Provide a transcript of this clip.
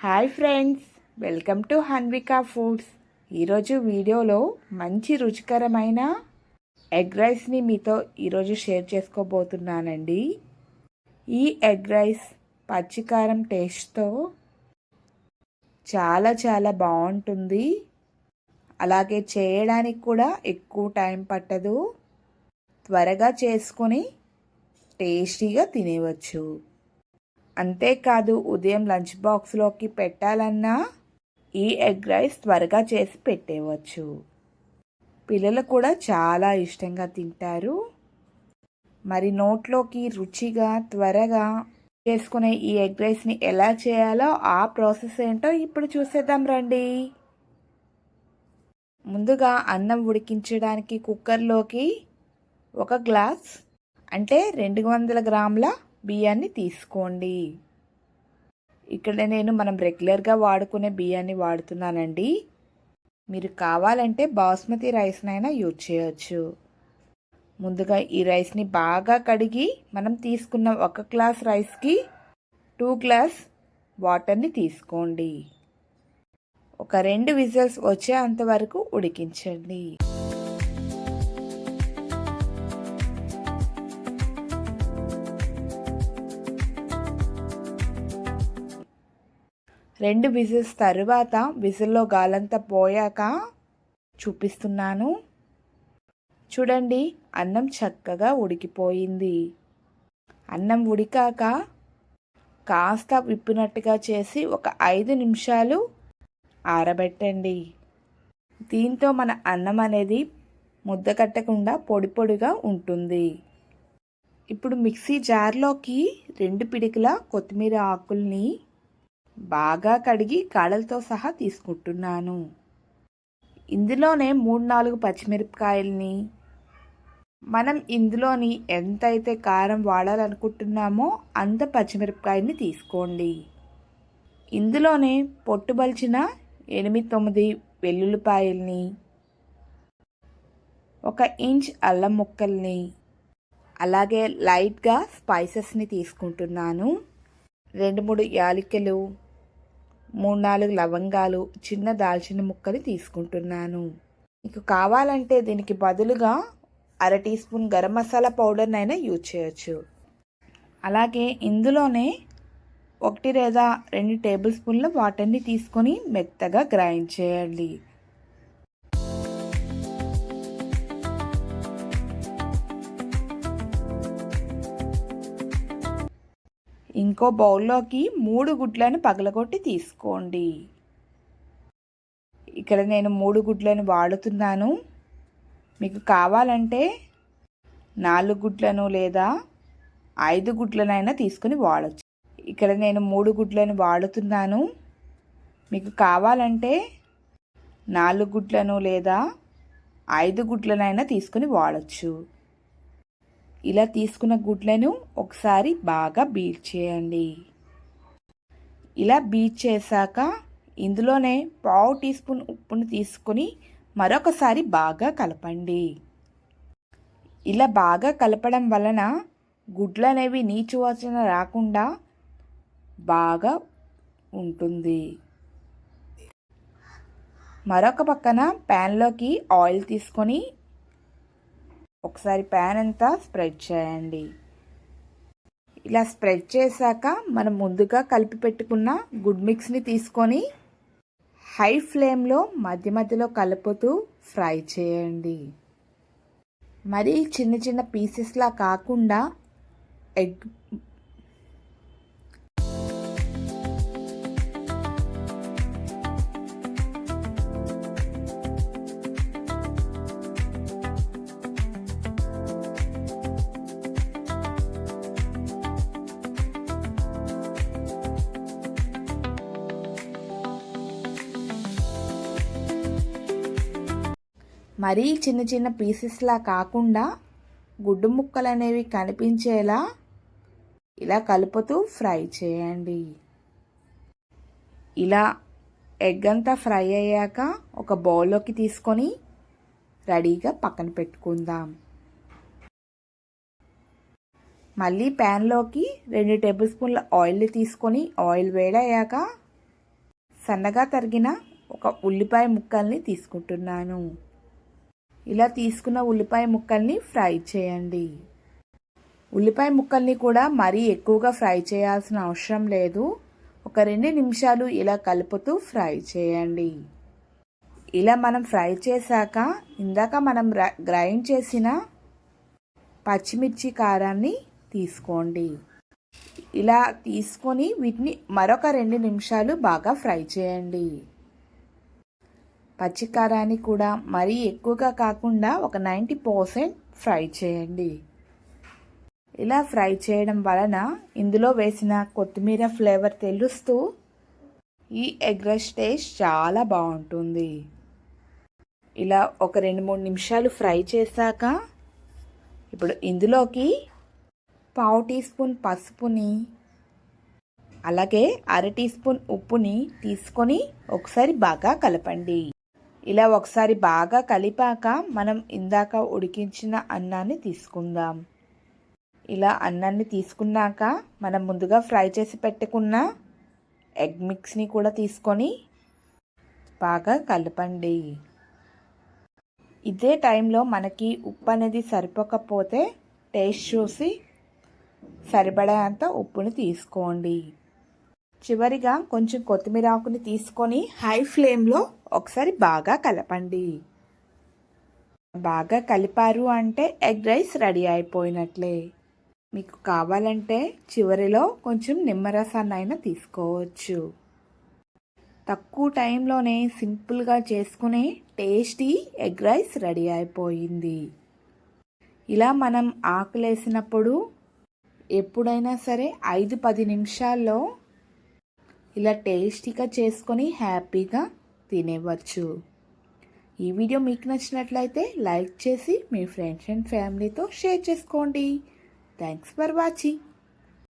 Hi friends welcome to Hanvika foods. ఈరోజు వీడియోలో మంచి రుచికరమైన ఎగ్ రైస్ని మీతో ఈరోజు షేర్ చేసుకోబోతున్నానండి. ఈ ఎగ్ రైస్ పచ్చికారం టేస్ట్తో చాలా చాలా బాగుంటుంది. అలాగే చేయడానికి కూడా ఎక్కువ టైం పట్టదు. త్వరగా చేసుకొని టేస్టీగా తినేవచ్చు. అంతేకాదు ఉదయం లంచ్ బాక్స్లోకి పెట్టాలన్నా ఈ ఎగ్ రైస్ త్వరగా చేసి పెట్టేవచ్చు. పిల్లలు కూడా చాలా ఇష్టంగా తింటారు. మరి నోట్లోకి రుచిగా త్వరగా చేసుకునే ఈ ఎగ్ రైస్ని ఎలా చేయాలో ఆ ప్రాసెస్ ఏంటో ఇప్పుడు చూసేద్దాం రండి. ముందుగా అన్నం ఉడికించడానికి కుక్కర్లోకి ఒక గ్లాస్ అంటే రెండు వందల గ్రాముల బియ్యాన్ని తీసుకోండి. ఇక్కడ నేను మనం రెగ్యులర్గా వాడుకునే బియ్యాన్ని వాడుతున్నానండి. మీరు కావాలంటే బాస్మతి రైస్నైనా యూజ్ చేయొచ్చు. ముందుగా ఈ రైస్ని బాగా కడిగి మనం తీసుకున్న ఒక గ్లాస్ రైస్కి టూ గ్లాస్ వాటర్ని తీసుకోండి. ఒక రెండు విజిల్స్ వచ్చేంత వరకు ఉడికించండి. రెండు విజిల్స్ తరువాత విజిల్లో గాలంతా పోయాక చూపిస్తున్నాను. చూడండి అన్నం చక్కగా ఉడికిపోయింది. అన్నం ఉడికాక కాస్త విప్పినట్టుగా చేసి ఒక ఐదు నిమిషాలు ఆరబెట్టండి. దీంతో మన అన్నం అనేది ముద్ద కట్టకుండా పొడి పొడిగా ఉంటుంది. ఇప్పుడు మిక్సీ జార్లోకి రెండు పిడికిల కొత్తిమీర ఆకుల్ని బాగా కడిగి కాడలతో సహా తీసుకుంటున్నాను. ఇందులోనే మూడు నాలుగు పచ్చిమిరపకాయల్ని. మనం ఇందులోని ఎంతైతే కారం వాడాలనుకుంటున్నామో అంత పచ్చిమిరపకాయని తీసుకోండి. ఇందులోనే పొట్టుబలిచిన ఎనిమిది తొమ్మిది వెల్లుల్లిపాయల్ని. ఒక ఇంచ్ అల్లం ముక్కల్ని. అలాగే లైట్గా స్పైసెస్ని తీసుకుంటున్నాను. రెండు మూడు యాలికలు. మూడు నాలుగు లవంగాలు చిన్న దాల్చిన ముక్కలు తీసుకుంటున్నాను. మీకు కావాలంటే దీనికి బదులుగా అర టీ స్పూన్ గరం మసాలా పౌడర్నైనా యూజ్ చేయొచ్చు. అలాగే ఇందులోనే ఒకటి లేదా రెండు టేబుల్ స్పూన్ల వాటర్ని తీసుకొని మెత్తగా గ్రైండ్ చేయండి. ఇంకో బౌల్లోకి మూడు గుడ్లను పగలగొట్టి తీసుకోండి. ఇక్కడ నేను మూడు గుడ్లను వాడుతున్నాను. మీకు కావాలంటే నాలుగు గుడ్లను లేదా ఐదు గుడ్లనైనా తీసుకుని వాడచ్చు. ఇక్కడ నేను మూడు గుడ్లను వాడుతున్నాను. మీకు కావాలంటే నాలుగు గుడ్లను లేదా ఐదు గుడ్లనైనా తీసుకుని వాడచ్చు. ఇలా తీసుకున్న గుడ్లను ఒకసారి బాగా బీట్ చేయండి. ఇలా బీట్ చేశాక ఇందులోనే పావు టీ స్పూన్ ఉప్పును తీసుకొని మరొకసారి బాగా కలపండి. ఇలా బాగా కలపడం వలన గుడ్లు అనేవి నీచు వాసన రాకుండా బాగా ఉంటుంది. మరొక పక్కన ప్యాన్లోకి ఆయిల్ తీసుకొని ఒకసారి ప్యాన్ అంతా స్ప్రెడ్ చేయండి. ఇలా స్ప్రెడ్ చేశాక మనం ముందుగా కలిపి పెట్టుకున్న గుడ్ మిక్స్ని తీసుకొని హై ఫ్లేమ్లో మధ్య మధ్యలో కలుపుతూ ఫ్రై చేయండి. మరీ చిన్న చిన్న పీసెస్లా కాకుండా ఎగ్ మరీ చిన్న చిన్న పీసెస్లా కాకుండా గుడ్డు ముక్కలు అనేవి కనిపించేలా ఇలా కలుపుతూ ఫ్రై చేయండి. ఇలా ఎగ్ అంతా ఫ్రై అయ్యాక ఒక బౌల్లోకి తీసుకొని రెడీగా పక్కన పెట్టుకుందాం. మళ్ళీ ప్యాన్లోకి రెండు టేబుల్ స్పూన్ల ఆయిల్ తీసుకొని ఆయిల్ వేడయ్యాక సన్నగా తరిగిన ఒక ఉల్లిపాయ ముక్కల్ని తీసుకుంటున్నాను. ఇలా తీసుకున్న ఉల్లిపాయ ముక్కల్ని ఫ్రై చేయండి. ఉల్లిపాయ ముక్కల్ని కూడా మరీ ఎక్కువగా ఫ్రై చేయాల్సిన అవసరం లేదు. ఒక రెండు నిమిషాలు ఇలా కలుపుతూ ఫ్రై చేయండి. ఇలా మనం ఫ్రై చేశాక ఇందాక మనం గ్రైండ్ చేసిన పచ్చిమిర్చి కారాన్ని తీసుకోండి. ఇలా తీసుకొని వీటిని మరొక రెండు నిమిషాలు బాగా ఫ్రై చేయండి. పచ్చికారాన్ని కూడా మరీ ఎక్కువగా కాకుండా ఒక నైంటీ పర్సెంట్ ఫ్రై చేయండి. ఇలా ఫ్రై చేయడం వలన ఇందులో వేసిన కొత్తిమీర ఫ్లేవర్ తెలుస్తూ ఈ ఎగ్ రైస్ టేస్ట్ చాలా బాగుంటుంది. ఇలా ఒక రెండు మూడు నిమిషాలు ఫ్రై చేశాక ఇప్పుడు ఇందులోకి పావు టీ స్పూన్ పసుపుని అలాగే అర టీ స్పూన్ ఉప్పుని తీసుకొని ఒకసారి బాగా కలపండి. ఇలా ఒకసారి బాగా కలిపాక మనం ఇందాక ఉడికించిన అన్నాన్ని తీసుకుందాం. ఇలా అన్నాన్ని తీసుకున్నాక మనం ముందుగా ఫ్రై చేసి పెట్టుకున్న ఎగ్ మిక్స్ని కూడా తీసుకొని బాగా కలపండి. ఇదే టైంలో మనకి ఉప్పు అనేది సరిపోకపోతే టేస్ట్ చూసి సరిపడేంత ఉప్పుని తీసుకోండి. చివరిగా కొంచెం కొత్తిమీర ఆకుని తీసుకొని హై ఫ్లేమ్లో ఒకసారి బాగా కలపండి. బాగా కలిపారు అంటే ఎగ్ రైస్ రెడీ అయిపోయినట్లే. మీకు కావాలంటే చివరిలో కొంచెం నిమ్మరసాన్నైనా తీసుకోవచ్చు. తక్కువ టైంలోనే సింపుల్గా చేసుకునే టేస్టీ ఎగ్ రైస్ రెడీ అయిపోయింది. ఇలా మనం ఆకులేసినప్పుడు ఎప్పుడైనా సరే ఐదు పది నిమిషాల్లో ఇలా టేస్టీగా చేసుకొని హ్యాపీగా తినేవచ్చు. ఈ వీడియో మీకు నచ్చినట్లయితే లైక్ చేసి మీ ఫ్రెండ్స్ అండ్ ఫ్యామిలీతో షేర్ చేసుకోండి. Thanks for watching